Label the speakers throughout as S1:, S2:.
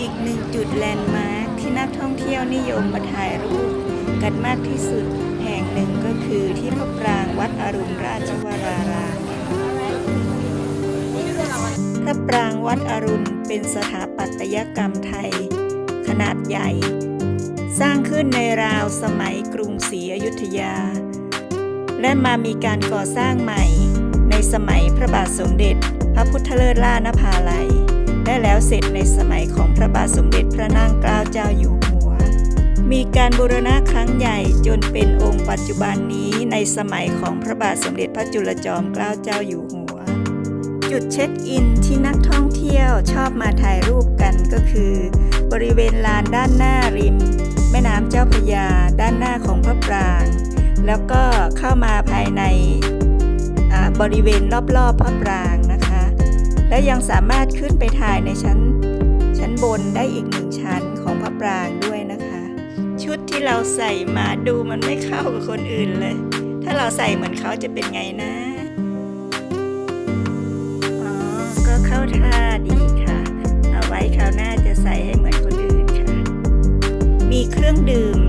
S1: อีกหนึ่งจุดแลนด์มาร์คที่นักท่องเที่ยวนิยมมาถ่ายรูปกันมากที่สุดแห่งหนึ่งก็คือที่พระปรางวัดอรุณราชวรารามพระปรางวัดอรุณเป็นสถาปัตยกรรมไทย ขนาดใหญ่ สร้างขึ้นในราวสมัยกรุงศรีอยุธยา และมามีการก่อสร้างใหม่ ในสมัยพระบาทสมเด็จ พระพุทธเลิศล่านภาลัย แล้วเสร็จในสมัยของพระบาทสมเด็จพระนางเกล้าเจ้าอยู่หัว มีการบูรณะครั้งใหญ่จนเป็นองค์ปัจจุบันนี้ในสมัยของพระบาทสมเด็จพระจุลจอมเกล้าเจ้าอยู่หัว จุดเช็คอินที่นักท่องเที่ยวชอบมาถ่ายรูปกันก็คือ บริเวณลานด้านหน้าริม แม่น้ำเจ้าพระยาด้านหน้าของพระปราง แล้วก็เข้ามาภายในบริเวณรอบๆพระปราง และยังสามารถขึ้นไปถ่ายในชั้น ชั้นบนได้อีกหนึ่งชั้นของพระปรางด้วยนะคะ ชุดที่เราใส่มาดูมันไม่เข้ากับคนอื่นเลย ถ้าเราใส่เหมือนเขาจะเป็นไงนะอ๋อก็เข้าท่าดีค่ะ เอาไว้คราวหน้าจะใส่ให้เหมือนคนอื่นค่ะ มีเครื่องดื่ม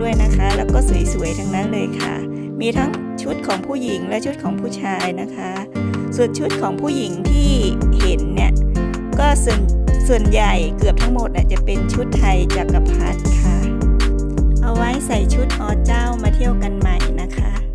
S1: ด้วยนะคะ แล้วก็สวยๆทั้งนั้นเลยค่ะ มีทั้งชุดของผู้หญิงและชุดของผู้ชายนะคะ ส่วนชุดของผู้หญิงที่เห็นเนี่ยก็ส่วนส่วนใหญ่เกือบทั้งหมดน่ะจะเป็นชุดไทยจักรพรรดิค่ะ เอาไว้ใส่ชุดอเจ้ามาเที่ยวกันใหม่นะคะ